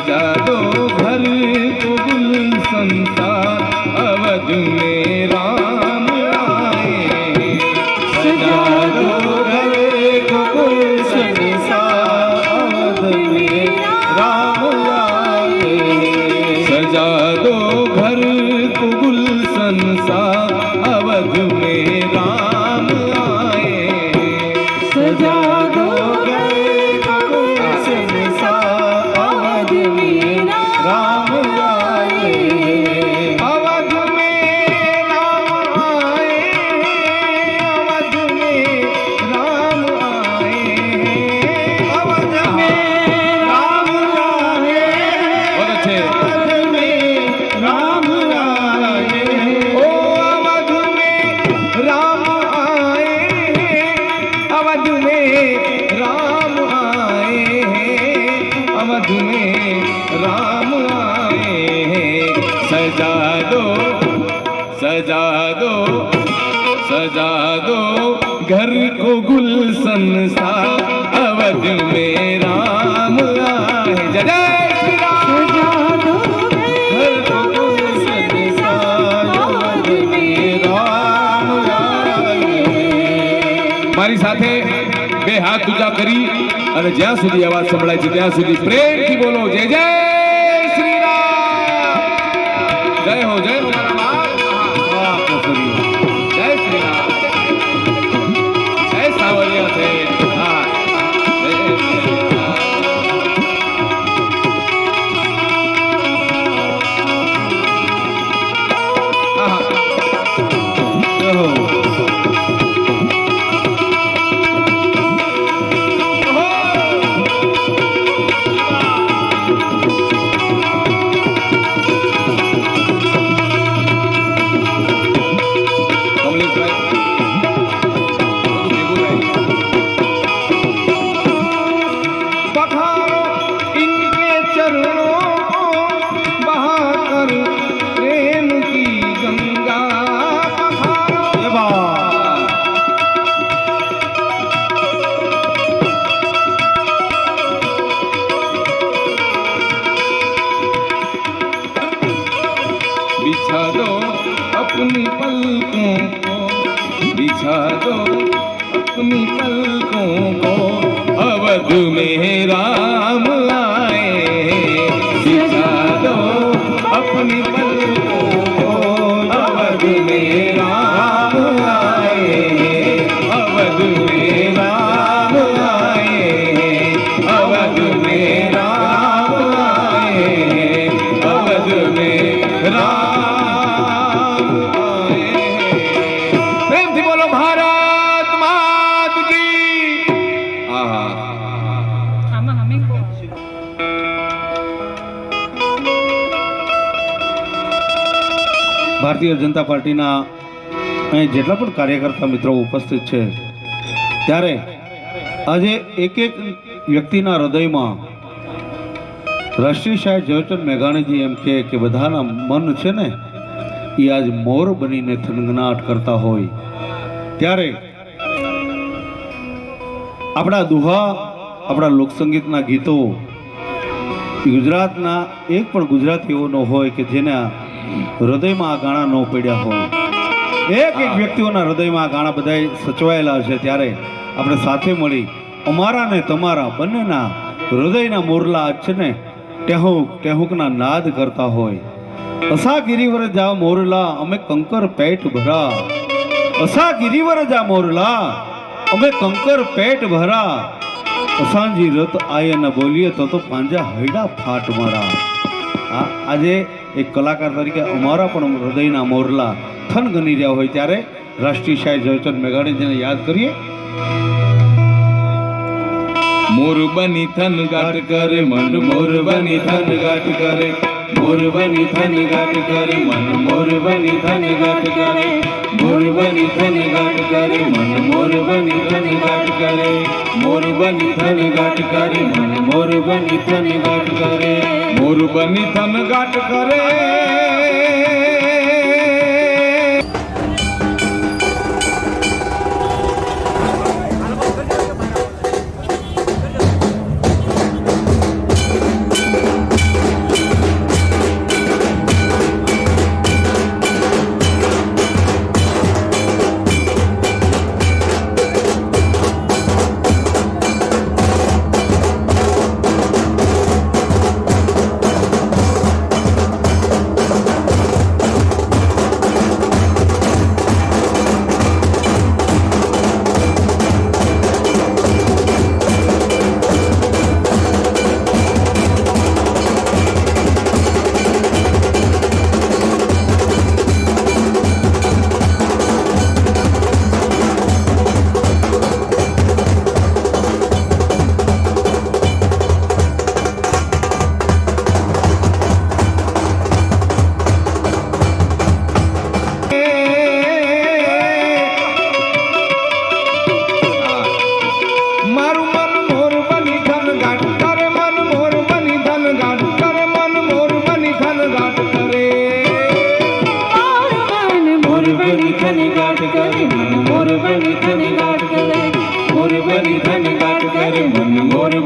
सजा सजा दो घर को गुलशन सा अवध में राम आए जय મારી સાથે બે હાથ દુજા કરી અને જ્યાં સુધી અવાજ સંભળાય છે ત્યાં સુધી પ્રેમથી બોલો જય જય! ભારતીય જનતા પાર્ટીના અહીં જેટલા પણ કાર્યકર્તા મિત્રો ઉપસ્થિત છે, ત્યારે આજે એક એક વ્યક્તિના હૃદયમાં રાષ્ટ્રીય સાહેબ ઝવેરચંદ મેઘાણીજી એમ કહે કે બધાના મન છે ને, એ આજ મોર બનીને થનગનાટ કરતા હોય. ત્યારે આપણા દુહા, આપણા લોકસંગીતના ગીતો, ગુજરાતના એક પણ ગુજરાતીઓનો હોય કે જેના હૃદયમાં આ ગાણા ન પડ્યા હોય. એક એક વ્યક્તિઓના હૃદયમાં આ ગાણા બધા સચવાયેલા હશે ત્યારે આપણે સાથે મળી અમારા ને તમારા બંનેના હૃદયના મોરલા છે ને ટેહુક ટેહુકના નાદ કરતા હોય. અસા ગિરિવર જા મોરલા અમે કંકર પેટ ભરા. અસા ગિરિવર જા મોરલા અમે કંકર પેટ ભરા. અસાંજી રત આય ન બોલીએ તો તો પાંજા હૈડા ફાટ મારા. આજે એક કલાકાર તરીકે અમારા પણ હૃદયના મોરલા થન ગની રહ્યા હોય ત્યારે રાષ્ટ્રીય શાયર ઝવેરચંદ મેઘાણીજીને યાદ કરીએ. મોર બની થન ગાટ કરે, મન મોર બની થન ગાટ કરે. મોર બની થન ગાટ કરે મન મોર બની થન ગાટ કરે મોર બની થન ગાટ કરે મન મોર બની થન ગાટ કરે મોર બની થન ગાટ કરે મન મોર બની થન ગાટ કરે મોર બની થન ગાટ કરે કરે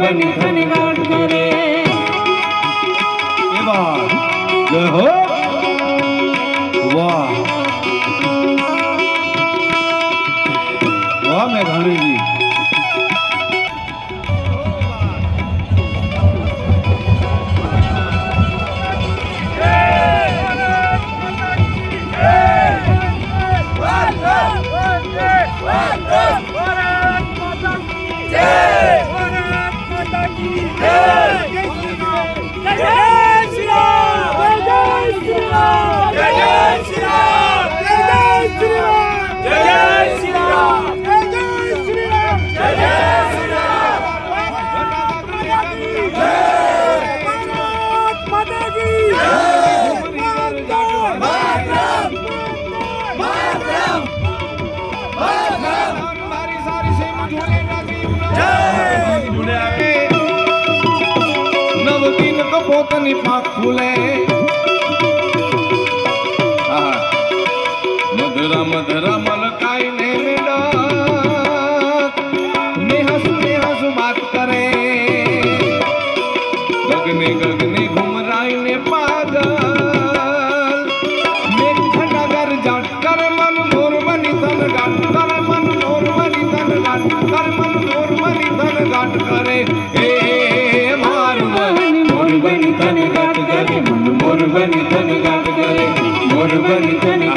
થન ગાટ કરે એવા જય હો. Thank you. है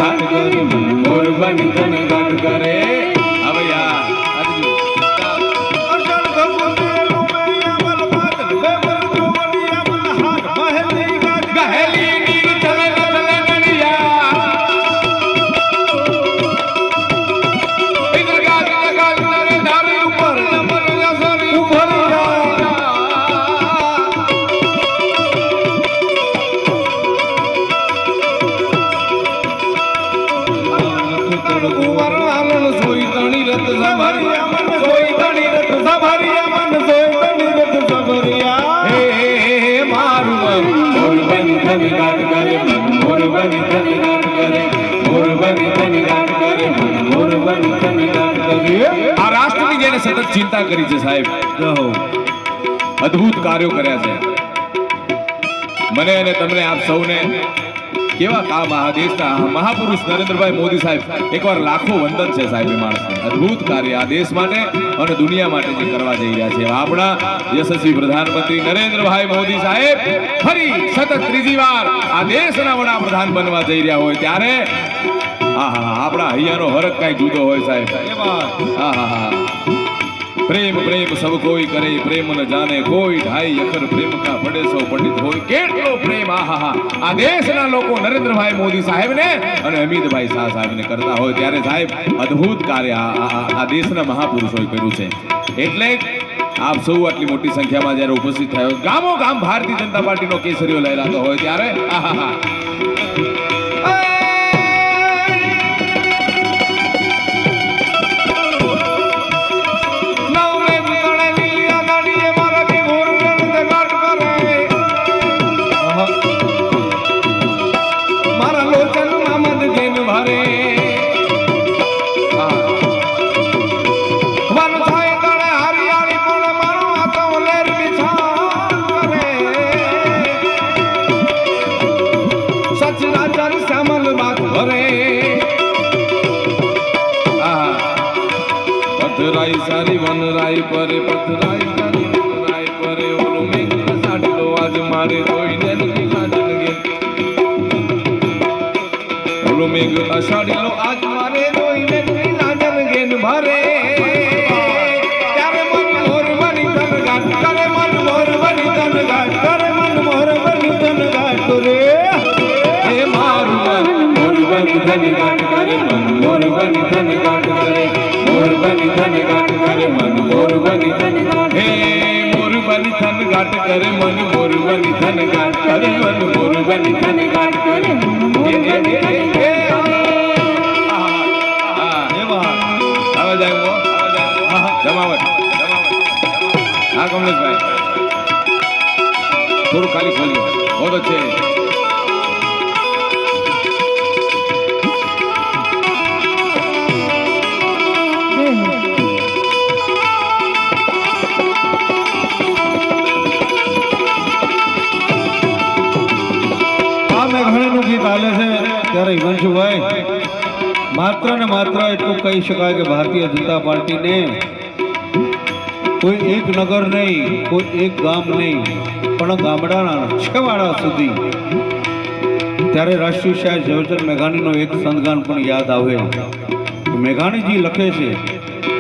ગાટ કરે મોર બની તન ગાટ કરે. ચિંતા કરી છે સાહેબ. અદ્ભુત કાર્યો કર્યા છે. મને અને તમને આપ સૌને કેવા કામ આ દેશના મહાપુરુષ નરેન્દ્રભાઈ મોદી સાહેબ? એકવાર લાખો વંદન છે સાહેબ એ માણસને. અદ્ભુત કાર્ય આ દેશ માટે અને દુનિયા માટે જે કરવા જઈ રહ્યા છે. આપણા યશસ્વી પ્રધાનમંત્રી નરેન્દ્રભાઈ મોદી સાહેબ ફરી સતત ત્રીજી વાર આ દેશના વડાપ્રધાન બનવા જઈ રહ્યા હોય ત્યારે આહા આપણા હૈયાનો હરક કાંઈ જુદો હોય સાહેબ. આહા પ્રેમ પ્રેમ સબ કોઈ કરે, પ્રેમ ન જાને કોઈ ઢાઈ અખર પ્રેમ કા પડે સૌ પંડિત હોય. કેટલો પ્રેમ આહા આ દેશના લોકો નરેન્દ્રભાઈ મોદી સાહેબને અને અમિતભાઈ શાહ સાહેબને કરતા હોય ત્યારે સાહેબ અદ્ભુત કાર્ય આ- દેશના મહાપુરુષોએ કર્યું છે. એટલે આપ સૌ આટલી મોટી સંખ્યામાં જ્યારે ઉપસ્થિત થયો ગામો ગામ ભારતીય જનતા પાર્ટીનો કેસરીઓ લહેરાતો હોય ત્યારે આહા પથરાઈ સારી વનરાઈ પરે પથરાઈ સારી વનરાઈ પરે, ઓલો મેઘ સાડલો આજ મારે જોઈને નથી લાજણ ગે. ઓલો મેઘ અષાઢલો, આજ મારે જોઈને નથી લાજણ ગેન ભરે તન ગાટ કરે મન મોર વન ધન ગાટ ગાટ કરે મન મોર ધન ગાટ કરે મન મોર ધન ગાટ કરે હા કમલેશભાઈ થોડું ખાલી ખોલ્યું બહુ છે માત્ર ને માત્ર એટલું કહી શકાય કે ભારતીય જનતા પાર્ટીને કોઈ એક નગર નહીં, કોઈ એક ગામ નહીં, પણ ગામડાના છેવાડા સુધી ત્યારે રાષ્ટ્રીય શાહ ઝવેરચંદ મેઘાણીનો એક સંતગાન પણ યાદ આવે. મેઘાણીજી લખે છે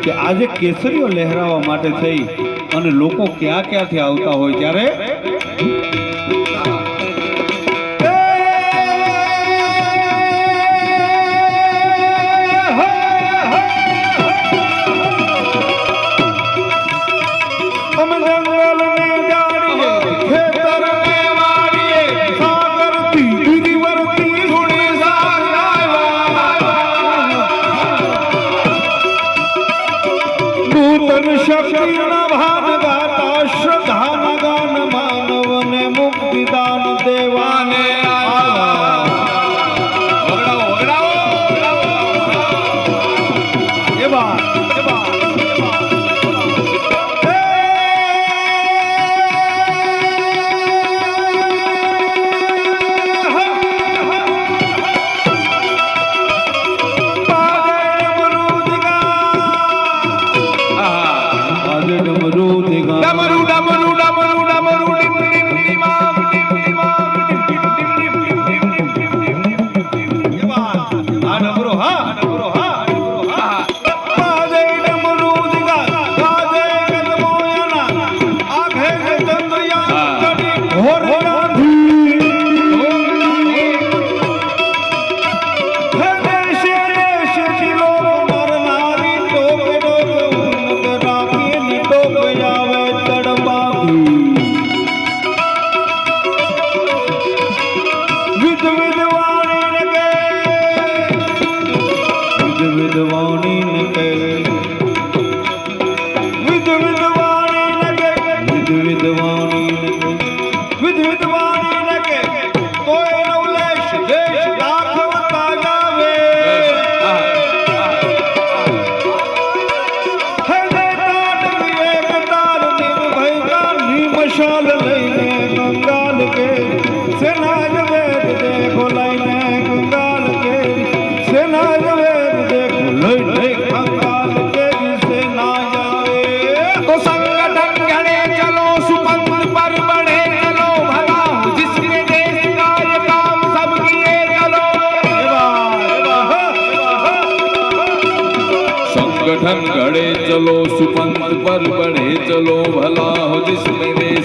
કે આજે કેસરીઓ લહેરાવા માટે થઈ અને લોકો ક્યાં ક્યાંથી આવતા હોય ત્યારે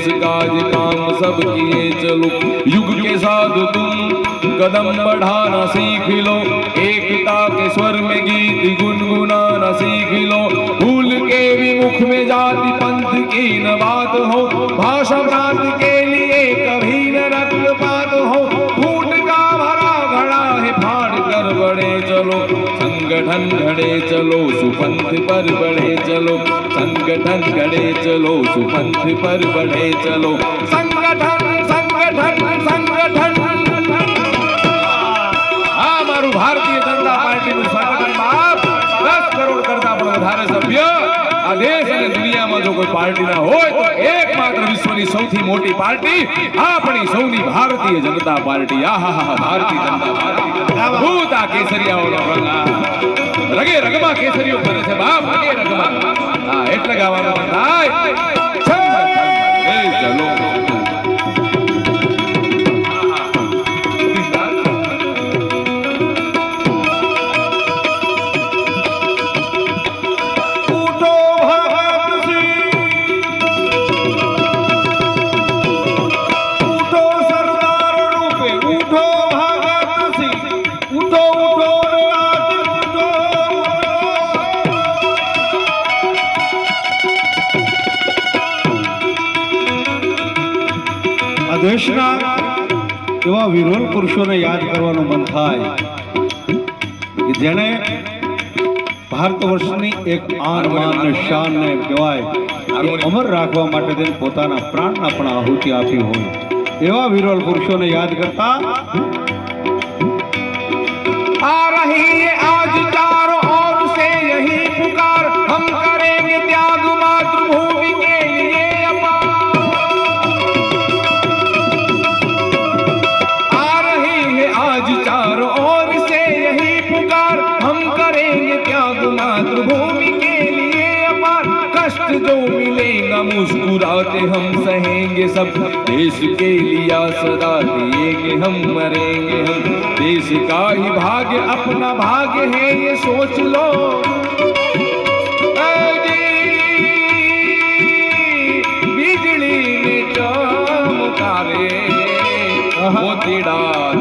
देश काज काम सब किए चलो। युग के साथ तुम, कदम बढ़ाना सीख लो। एकता के स्वर में गीत गुनगुनाना सीख लो। भूल के भी मुख में जाति पंथ की न बात हो। भाषा प्रांत के लिए कभी ઘડે ચલો સુપંથ પર બળે ચલો સંગઠન ઘડે ચલો સુપંથ પર બળે ચલો સંગઠન સંગઠન સંગઠન આ મારું ભારતીય જનતા પાર્ટીનું સંગઠન બાપ. દસ કરોડ કરતા પણ વધારે સભ્ય. આ દેશ અને દુનિયામાં જો કોઈ પાર્ટી ના હોય, તો એકમાત્ર વિશ્વની સૌથી મોટી પાર્ટી આપણી સૌની ભારતીય જનતા પાર્ટી. આહા ભારતીય જનતા પાર્ટી. ભૂતા કેસરિયાઓનો રંગ. એમાં કેસરીઓ ભરે છે. બાપ અગે રગમાં. હા એટલે ગાવાનું થાય ચલો દેશના એવા વિરોલ પુરુષોને યાદ કરવાનું મન થાય કે જેણે ભારત વર્ષની એક આન માન શાનને કહેવાય અમર રાખવા માટે તેને પોતાના પ્રાણના પણ આહુતિ આપી હોય. એવા વિરોલ પુરુષોને યાદ કરતા हम सहेंगे सब देश के लिया सदा दिएंगे हम मरेंगे हम देश का ही भाग्य अपना भाग्य है ये सोच लो